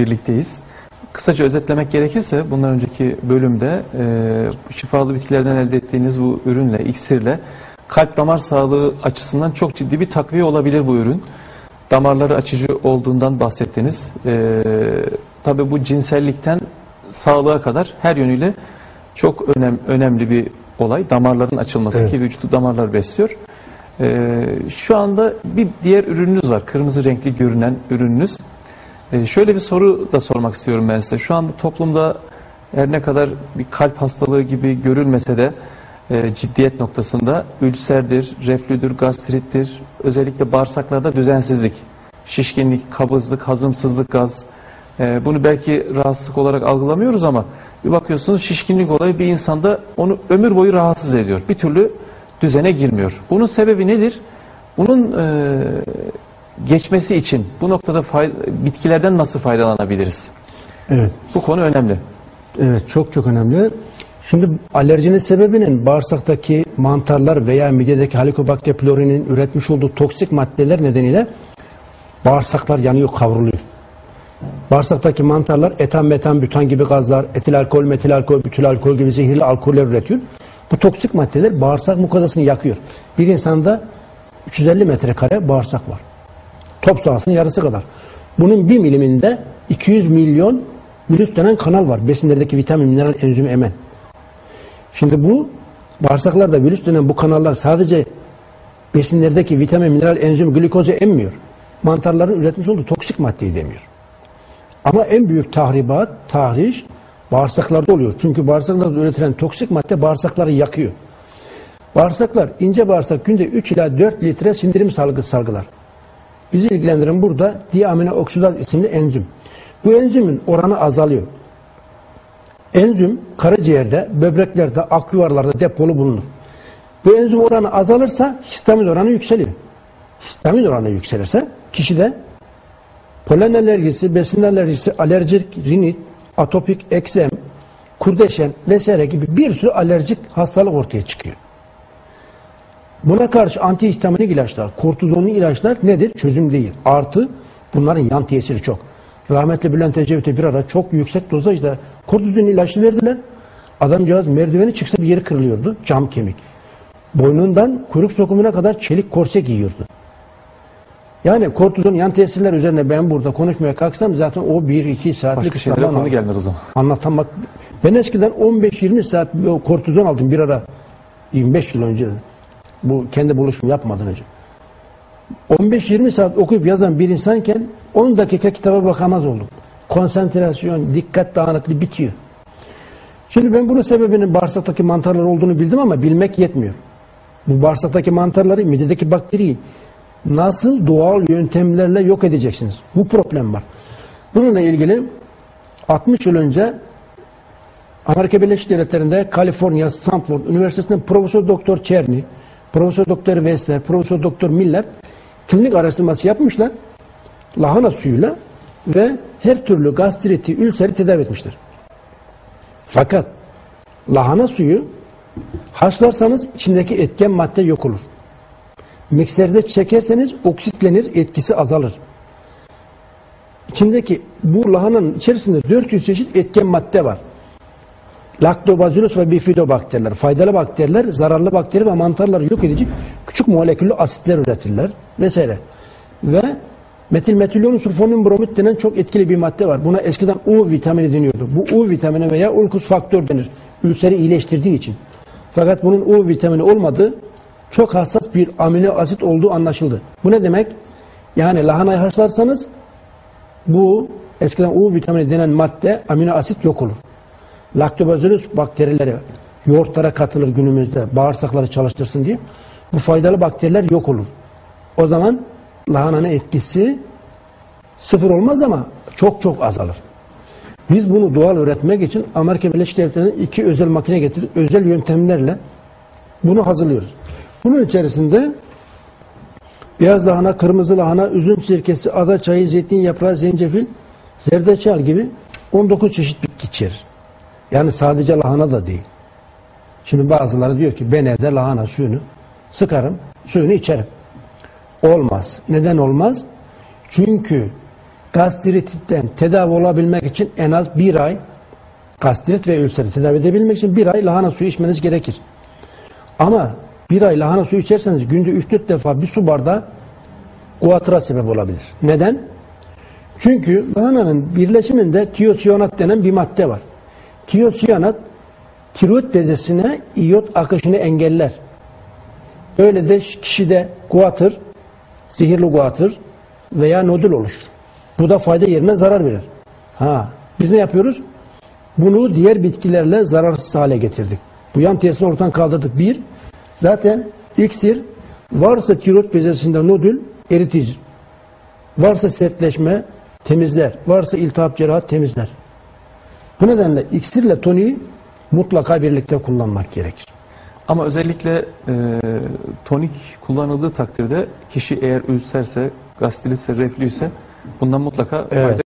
birlikteyiz. Kısaca özetlemek gerekirse bundan önceki bölümde e, şifalı bitkilerden elde ettiğiniz bu ürünle, iksirle kalp damar sağlığı açısından çok ciddi bir takviye olabilir bu ürün. Damarları açıcı olduğundan bahsettiniz. E, tabii bu cinsellikten sağlığa kadar her yönüyle çok önem, önemli bir olay. Damarların açılması Evet. ki vücudu damarlar besliyor. Ee, şu anda bir diğer ürününüz var. Kırmızı renkli görünen ürününüz. Ee, şöyle bir soru da sormak istiyorum ben size. Şu anda toplumda her ne kadar bir kalp hastalığı gibi görülmese de e, ciddiyet noktasında ülserdir, reflüdür, gastrittir, özellikle bağırsaklarda düzensizlik, şişkinlik, kabızlık, hazımsızlık, gaz. E, bunu belki rahatsızlık olarak algılamıyoruz ama bir bakıyorsunuz şişkinlik olayı bir insanda onu ömür boyu rahatsız ediyor. Bir türlü düzene girmiyor. Bunun sebebi nedir? Bunun e, geçmesi için bu noktada bitkilerden nasıl faydalanabiliriz? Evet. Bu konu önemli. Evet çok çok önemli. Şimdi alerjinin sebebinin bağırsaktaki mantarlar veya midedeki Helicobacter pylori'nin üretmiş olduğu toksik maddeler nedeniyle bağırsaklar yanıyor, kavruluyor. Bağırsaktaki mantarlar etan, metan, bütan gibi gazlar, etil alkol, metil alkol, bütül alkol gibi zehirli alkoller üretiyor. Bu toksik maddeler bağırsak mukozasını yakıyor. Bir insanda 350 metrekare bağırsak var. Top sahasının yarısı kadar. Bunun bir miliminde 200 milyon virüs denen kanal var. Besinlerdeki vitamin, mineral, enzim emen. Şimdi bu bağırsaklarda virüs denen bu kanallar sadece besinlerdeki vitamin, mineral, enzim, glikozu emmiyor. Mantarların üretmiş olduğu toksik maddeyi demiyor. Ama en büyük tahribat, tahriş bağırsaklarda oluyor. Çünkü bağırsaklarda üretilen toksik madde bağırsakları yakıyor. Bağırsaklar, ince bağırsak günde 3 ila 4 litre sindirim salgı salgılar. Bizi ilgilendiren burada diamino oksidaz isimli enzim. Bu enzimin oranı azalıyor. Enzim karaciğerde, böbreklerde, akciğerlerde depolu bulunur. Bu enzim oranı azalırsa histamin oranı yükseliyor. Histamin oranı yükselirse kişide polen alerjisi, besin alerjisi, alerjik rinit, atopik eksem, kurdeşen vesaire gibi bir sürü alerjik hastalık ortaya çıkıyor. Buna karşı antihistaminik ilaçlar, kortizonlu ilaçlar nedir? Çözüm değil. Artı bunların yan tesiri çok. Rahmetli Bülent Ecevit'e bir ara çok yüksek dozajda kortizon ilaçı verdiler. Adamcağız merdiveni çıksa bir yeri kırılıyordu. Cam kemik. Boynundan kuyruk sokumuna kadar çelik korse giyiyordu. Yani kortizon yan tesirler üzerine ben burada konuşmaya kalksam zaten o 1-2 saatlik Başka şeylere zaman konu alır. gelmez o zaman. Anlatamak. Ben eskiden 15-20 saat kortizon aldım bir ara 25 yıl önce. Bu kendi buluşum yapmadan önce. 15-20 saat okuyup yazan bir insanken 10 dakika kitaba bakamaz oldum. Konsantrasyon, dikkat dağınıklığı bitiyor. Şimdi ben bunun sebebinin bağırsaktaki mantarlar olduğunu bildim ama bilmek yetmiyor. Bu bağırsaktaki mantarları, midedeki bakteriyi nasıl doğal yöntemlerle yok edeceksiniz? Bu problem var. Bununla ilgili 60 yıl önce Amerika Birleşik Devletleri'nde Kaliforniya Stanford Üniversitesi'nde Profesör Doktor Çerny, Profesör Doktor Wessler, Profesör Doktor Miller klinik araştırması yapmışlar. Lahana suyuyla ve her türlü gastriti, ülseri tedavi etmişler. Fakat lahana suyu haşlarsanız içindeki etken madde yok olur. Mikserde çekerseniz oksitlenir, etkisi azalır. İçindeki bu lahananın içerisinde 400 çeşit etken madde var. Lactobacillus ve bifidobakteriler, faydalı bakteriler, zararlı bakteri ve mantarları yok edici küçük moleküllü asitler üretirler vesaire. Ve metil metilyonun sulfonun bromit denen çok etkili bir madde var. Buna eskiden U vitamini deniyordu. Bu U vitamini veya ulkus faktör denir. Ülseri iyileştirdiği için. Fakat bunun U vitamini olmadığı çok hassas bir amino asit olduğu anlaşıldı. Bu ne demek? Yani lahanayı haşlarsanız bu eskiden U vitamini denen madde amino asit yok olur. Laktobacillus bakterileri yoğurtlara katılır günümüzde bağırsakları çalıştırsın diye. Bu faydalı bakteriler yok olur. O zaman lahananın etkisi sıfır olmaz ama çok çok azalır. Biz bunu doğal üretmek için Amerika Birleşik Devletleri'nin iki özel makine getirdik. Özel yöntemlerle bunu hazırlıyoruz. Bunun içerisinde beyaz lahana, kırmızı lahana, üzüm sirkesi, ada çayı, zeytin yaprağı, zencefil, zerdeçal gibi 19 çeşit bitki içerir. Yani sadece lahana da değil. Şimdi bazıları diyor ki ben evde lahana suyunu sıkarım, suyunu içerim. Olmaz. Neden olmaz? Çünkü Gastrititten tedavi olabilmek için en az bir ay gastrit ve ülseri tedavi edebilmek için bir ay lahana suyu içmeniz gerekir. Ama bir ay lahana suyu içerseniz günde 3-4 defa bir su bardağı guatıra sebep olabilir. Neden? Çünkü lahananın birleşiminde tiyosiyanat denen bir madde var. Tiyosiyanat tiroid bezesine iyot akışını engeller. Böyle de kişide guatır, zehirli guatır veya nodül oluşur. Bu da fayda yerine zarar verir. Ha, biz ne yapıyoruz? Bunu diğer bitkilerle zararsız hale getirdik. Bu yan tesisini ortadan kaldırdık. Bir, zaten iksir varsa tiroid bezesinde nodül eritici. Varsa sertleşme temizler. Varsa iltihap cerrahat temizler. Bu nedenle iksirle toniği mutlaka birlikte kullanmak gerekir. Ama özellikle e, tonik kullanıldığı takdirde kişi eğer ülserse, gastritse, reflüyse bundan mutlaka Evet. fayda